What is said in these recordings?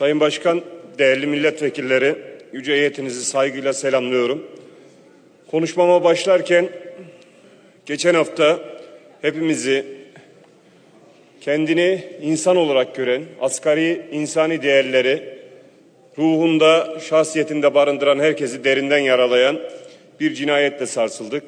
Sayın Başkan, değerli milletvekilleri, yüce heyetinizi saygıyla selamlıyorum. Konuşmama başlarken geçen hafta hepimizi kendini insan olarak gören, asgari insani değerleri ruhunda, şahsiyetinde barındıran herkesi derinden yaralayan bir cinayetle sarsıldık.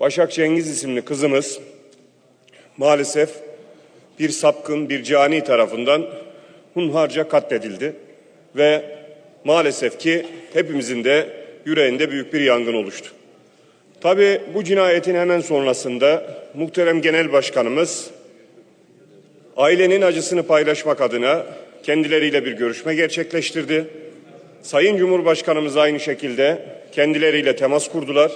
Başak Cengiz isimli kızımız maalesef bir sapkın, bir cani tarafından hunharca katledildi. Ve maalesef ki hepimizin de yüreğinde büyük bir yangın oluştu. Tabii bu cinayetin hemen sonrasında muhterem genel başkanımız ailenin acısını paylaşmak adına kendileriyle bir görüşme gerçekleştirdi. Sayın Cumhurbaşkanımız aynı şekilde kendileriyle temas kurdular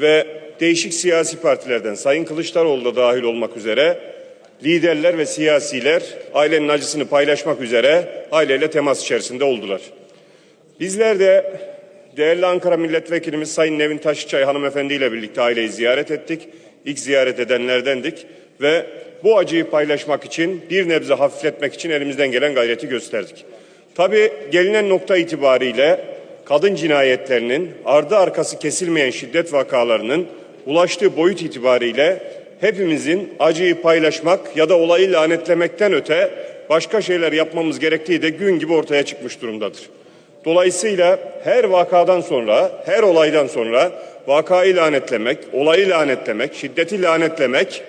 ve değişik siyasi partilerden Sayın Kılıçdaroğlu da dahil olmak üzere liderler ve siyasiler ailenin acısını paylaşmak üzere aileyle temas içerisinde oldular. Bizler de değerli Ankara Milletvekilimiz Sayın Nevin Taşçay hanımefendi ile birlikte aileyi ziyaret ettik. İlk ziyaret edenlerdendik ve bu acıyı paylaşmak için bir nebze hafifletmek için elimizden gelen gayreti gösterdik. Tabii gelinen nokta itibariyle kadın cinayetlerinin ardı arkası kesilmeyen şiddet vakalarının ulaştığı boyut itibariyle hepimizin acıyı paylaşmak ya da olayı lanetlemekten öte başka şeyler yapmamız gerektiği de gün gibi ortaya çıkmış durumdadır. Dolayısıyla her vakadan sonra, her olaydan sonra vakayı lanetlemek, olayı lanetlemek, şiddeti lanetlemek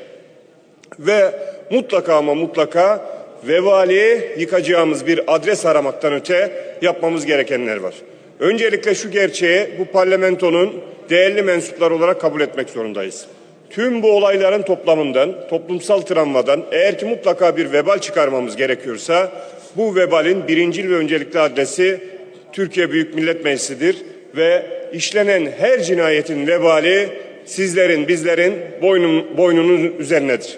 ve mutlaka ama mutlaka vebali yıkacağımız bir adres aramaktan öte yapmamız gerekenler var. Öncelikle şu gerçeği bu parlamentonun değerli mensupları olarak kabul etmek zorundayız. Tüm bu olayların toplamından, toplumsal travmadan eğer ki mutlaka bir vebal çıkarmamız gerekiyorsa bu vebalin birincil ve öncelikli adresi Türkiye Büyük Millet Meclisi'dir ve işlenen her cinayetin vebali sizlerin, bizlerin boynun, boynunun üzerinedir.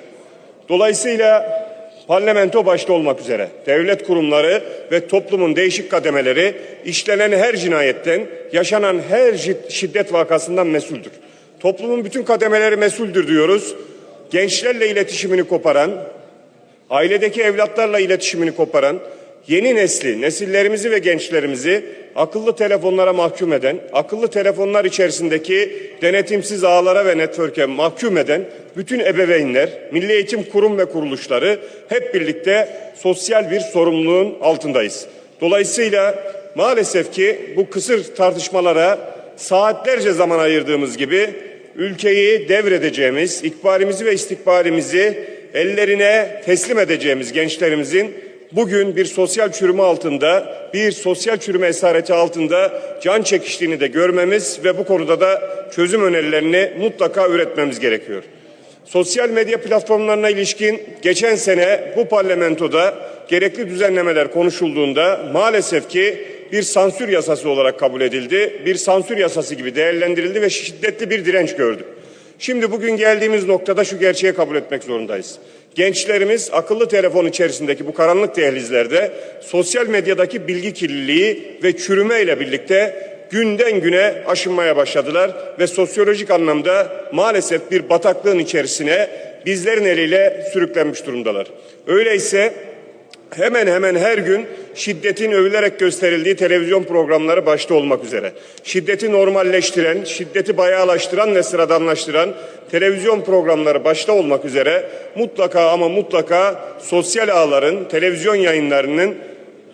Dolayısıyla parlamento başta olmak üzere devlet kurumları ve toplumun değişik kademeleri işlenen her cinayetten, yaşanan her şiddet vakasından mesuldür. Toplumun bütün kademeleri mesuldür diyoruz. Gençlerle iletişimini koparan, ailedeki evlatlarla iletişimini koparan, yeni nesli, nesillerimizi ve gençlerimizi akıllı telefonlara mahkum eden, akıllı telefonlar içerisindeki denetimsiz ağlara ve network'e mahkum eden bütün ebeveynler, Milli Eğitim Kurum ve kuruluşları hep birlikte sosyal bir sorumluluğun altındayız. Dolayısıyla maalesef ki bu kısır tartışmalara saatlerce zaman ayırdığımız gibi ülkeyi devredeceğimiz, ikbalimizi ve istikbalimizi ellerine teslim edeceğimiz gençlerimizin bugün bir sosyal çürüme altında, bir sosyal çürüme esareti altında can çekiştiğini de görmemiz ve bu konuda da çözüm önerilerini mutlaka üretmemiz gerekiyor. Sosyal medya platformlarına ilişkin geçen sene bu parlamentoda gerekli düzenlemeler konuşulduğunda maalesef ki bir sansür yasası olarak kabul edildi. Bir sansür yasası gibi değerlendirildi ve şiddetli bir direnç gördük. Şimdi bugün geldiğimiz noktada şu gerçeği kabul etmek zorundayız. Gençlerimiz akıllı telefon içerisindeki bu karanlık dehlizlerde sosyal medyadaki bilgi kirliliği ve çürüme ile birlikte günden güne aşınmaya başladılar ve sosyolojik anlamda maalesef bir bataklığın içerisine bizlerin eliyle sürüklenmiş durumdalar. Öyleyse hemen hemen her gün şiddetin övülerek gösterildiği televizyon programları başta olmak üzere. Şiddeti normalleştiren, şiddeti bayağılaştıran ve sıradanlaştıran televizyon programları başta olmak üzere mutlaka ama mutlaka sosyal ağların, televizyon yayınlarının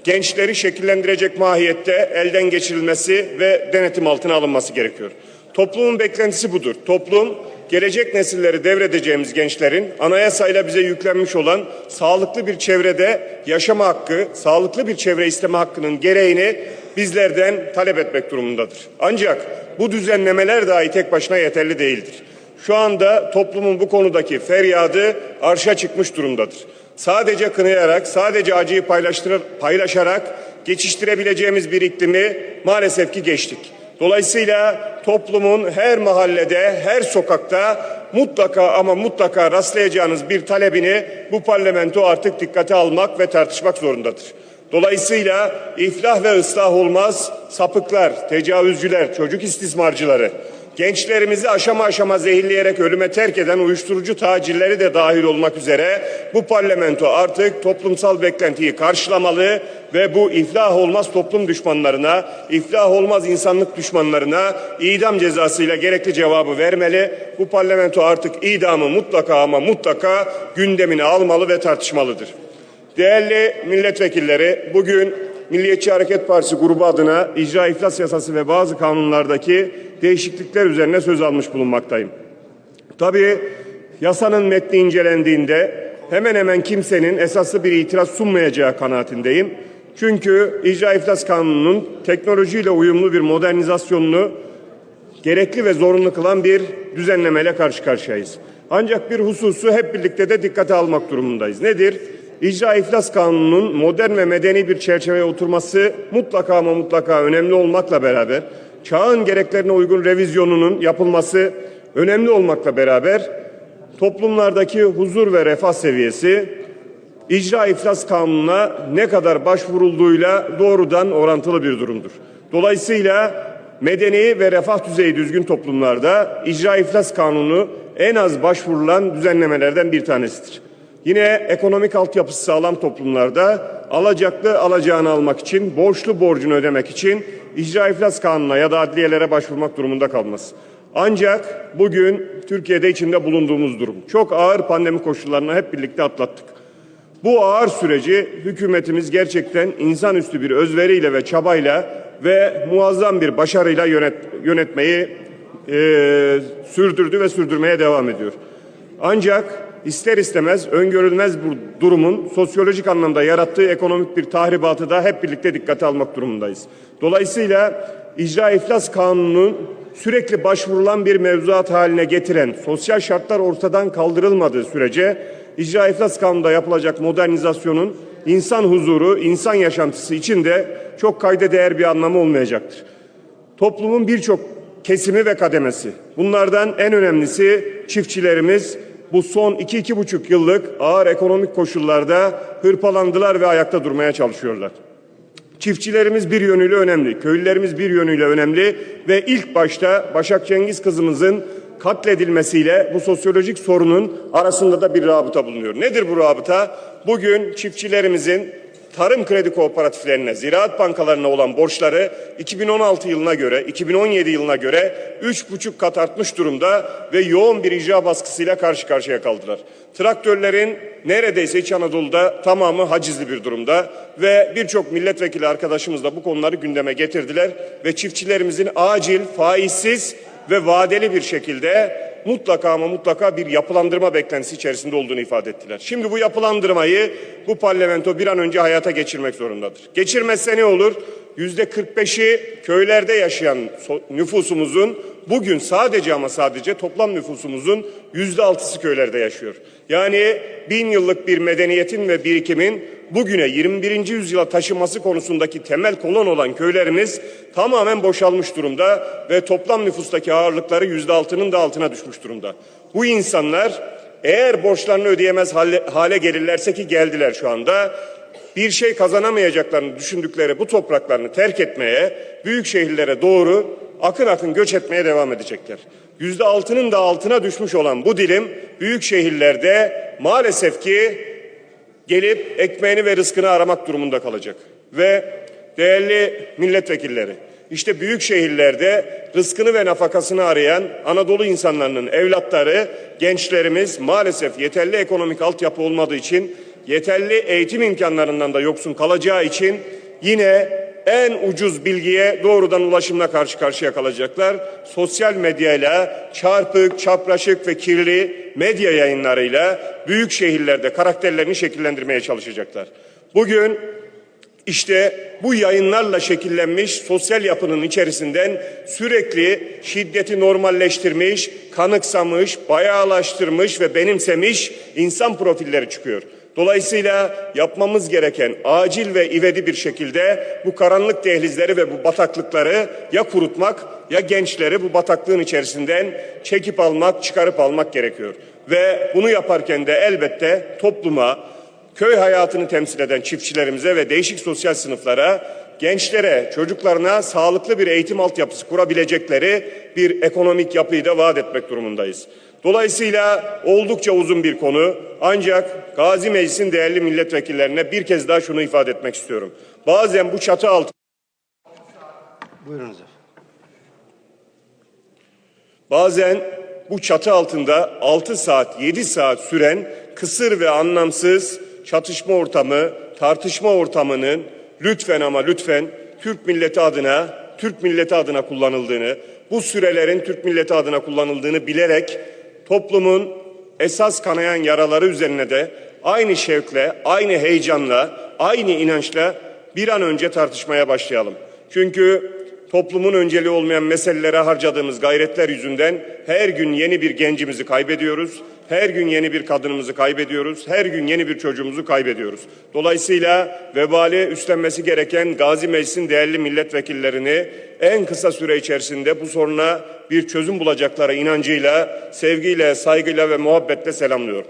gençleri şekillendirecek mahiyette elden geçirilmesi ve denetim altına alınması gerekiyor. Toplumun beklentisi budur. Toplum gelecek nesilleri devredeceğimiz gençlerin anayasayla bize yüklenmiş olan sağlıklı bir çevrede yaşama hakkı, sağlıklı bir çevre isteme hakkının gereğini bizlerden talep etmek durumundadır. Ancak bu düzenlemeler dahi tek başına yeterli değildir. Şu anda toplumun bu konudaki feryadı arşa çıkmış durumdadır. Sadece kınayarak, sadece acıyı paylaşarak geçiştirebileceğimiz bir iklimi maalesef ki geçtik. Dolayısıyla toplumun her mahallede, her sokakta mutlaka ama mutlaka rastlayacağınız bir talebini bu parlamento artık dikkate almak ve tartışmak zorundadır. Dolayısıyla iflah ve ıslah olmaz, sapıklar, tecavüzcüler, çocuk istismarcıları, gençlerimizi aşama aşama zehirleyerek ölüme terk eden uyuşturucu tacirleri de dahil olmak üzere bu parlamento artık toplumsal beklentiyi karşılamalı ve bu iflah olmaz toplum düşmanlarına, iflah olmaz insanlık düşmanlarına idam cezasıyla gerekli cevabı vermeli. Bu parlamento artık idamı mutlaka ama mutlaka gündemine almalı ve tartışmalıdır. Değerli milletvekilleri, bugün Milliyetçi Hareket Partisi grubu adına icra iflas yasası ve bazı kanunlardaki değişiklikler üzerine söz almış bulunmaktayım. Tabii yasanın metni incelendiğinde hemen hemen kimsenin esaslı bir itiraz sunmayacağı kanaatindeyim. Çünkü icra iflas kanununun teknolojiyle uyumlu bir modernizasyonunu gerekli ve zorunlu kılan bir düzenlemeyle karşı karşıyayız. Ancak bir hususu hep birlikte de dikkate almak durumundayız. Nedir? İcra iflas kanununun modern ve medeni bir çerçeveye oturması mutlaka ama mutlaka önemli olmakla beraber çağın gereklerine uygun revizyonunun yapılması önemli olmakla beraber toplumlardaki huzur ve refah seviyesi icra iflas kanununa ne kadar başvurulduğuyla doğrudan orantılı bir durumdur. Dolayısıyla medeni ve refah düzeyi düzgün toplumlarda icra iflas kanunu en az başvurulan düzenlemelerden bir tanesidir. Yine ekonomik altyapısı sağlam toplumlarda alacaklı alacağını almak için, borçlu borcunu ödemek için icra iflas kanununa ya da adliyelere başvurmak durumunda kalmaz. Ancak bugün Türkiye'de içinde bulunduğumuz durum çok ağır pandemi koşullarını hep birlikte atlattık. Bu ağır süreci hükümetimiz gerçekten insanüstü bir özveriyle ve çabayla ve muazzam bir başarıyla yönet, yönetmeyi e, sürdürdü ve sürdürmeye devam ediyor. Ancak ister istemez öngörülmez bu durumun sosyolojik anlamda yarattığı ekonomik bir tahribatı da hep birlikte dikkate almak durumundayız. Dolayısıyla icra iflas kanununun sürekli başvurulan bir mevzuat haline getiren sosyal şartlar ortadan kaldırılmadığı sürece icra iflas kanununda yapılacak modernizasyonun insan huzuru, insan yaşantısı için de çok kayda değer bir anlamı olmayacaktır. Toplumun birçok kesimi ve kademesi. Bunlardan en önemlisi çiftçilerimiz bu son iki, iki buçuk yıllık ağır ekonomik koşullarda hırpalandılar ve ayakta durmaya çalışıyorlar. Çiftçilerimiz bir yönüyle önemli, köylülerimiz bir yönüyle önemli ve ilk başta Başak Cengiz kızımızın katledilmesiyle bu sosyolojik sorunun arasında da bir rabıta bulunuyor. Nedir bu rabıta? Bugün çiftçilerimizin tarım kredi kooperatiflerine, ziraat bankalarına olan borçları 2016 yılına göre, 2017 yılına göre 3,5 kat artmış durumda ve yoğun bir icra baskısıyla karşı karşıya kaldılar. Traktörlerin neredeyse İç Anadolu'da tamamı hacizli bir durumda ve birçok milletvekili arkadaşımız da bu konuları gündeme getirdiler ve çiftçilerimizin acil, faizsiz ve vadeli bir şekilde mutlaka ama mutlaka bir yapılandırma beklentisi içerisinde olduğunu ifade ettiler. Şimdi bu yapılandırmayı bu parlamento bir an önce hayata geçirmek zorundadır. Geçirmezse ne olur? Yüzde 45'i köylerde yaşayan nüfusumuzun bugün sadece ama sadece toplam nüfusumuzun yüzde altısı köylerde yaşıyor. Yani bin yıllık bir medeniyetin ve birikimin bugüne 21. yüzyıla taşıması konusundaki temel kolon olan köylerimiz tamamen boşalmış durumda ve toplam nüfustaki ağırlıkları yüzde altının da altına düşmüş durumda. Bu insanlar eğer borçlarını ödeyemez hale, hale gelirlerse ki geldiler şu anda bir şey kazanamayacaklarını düşündükleri bu topraklarını terk etmeye, büyük şehirlere doğru akın akın göç etmeye devam edecekler. Yüzde altının da altına düşmüş olan bu dilim büyük şehirlerde maalesef ki gelip ekmeğini ve rızkını aramak durumunda kalacak. Ve değerli milletvekilleri, işte büyük şehirlerde rızkını ve nafakasını arayan Anadolu insanlarının evlatları, gençlerimiz maalesef yeterli ekonomik altyapı olmadığı için, yeterli eğitim imkanlarından da yoksun kalacağı için yine en ucuz bilgiye doğrudan ulaşımla karşı karşıya kalacaklar. Sosyal medyayla, çarpık, çapraşık ve kirli medya yayınlarıyla büyük şehirlerde karakterlerini şekillendirmeye çalışacaklar. Bugün işte bu yayınlarla şekillenmiş sosyal yapının içerisinden sürekli şiddeti normalleştirmiş, kanıksamış, bayağılaştırmış ve benimsemiş insan profilleri çıkıyor. Dolayısıyla yapmamız gereken acil ve ivedi bir şekilde bu karanlık dehlizleri ve bu bataklıkları ya kurutmak ya gençleri bu bataklığın içerisinden çekip almak, çıkarıp almak gerekiyor. Ve bunu yaparken de elbette topluma, köy hayatını temsil eden çiftçilerimize ve değişik sosyal sınıflara gençlere, çocuklarına sağlıklı bir eğitim altyapısı kurabilecekleri bir ekonomik yapıyı da vaat etmek durumundayız. Dolayısıyla oldukça uzun bir konu ancak Gazi Meclis'in değerli milletvekillerine bir kez daha şunu ifade etmek istiyorum. Bazen bu çatı altı Buyurunuz efendim. Bazen bu çatı altında 6 saat, 7 saat süren kısır ve anlamsız çatışma ortamı, tartışma ortamının lütfen ama lütfen Türk milleti adına, Türk milleti adına kullanıldığını, bu sürelerin Türk milleti adına kullanıldığını bilerek toplumun esas kanayan yaraları üzerine de aynı şevkle, aynı heyecanla, aynı inançla bir an önce tartışmaya başlayalım. Çünkü toplumun önceliği olmayan meselelere harcadığımız gayretler yüzünden her gün yeni bir gencimizi kaybediyoruz. Her gün yeni bir kadınımızı kaybediyoruz. Her gün yeni bir çocuğumuzu kaybediyoruz. Dolayısıyla vebali üstlenmesi gereken Gazi Meclis'in değerli milletvekillerini en kısa süre içerisinde bu soruna bir çözüm bulacakları inancıyla, sevgiyle, saygıyla ve muhabbetle selamlıyorum.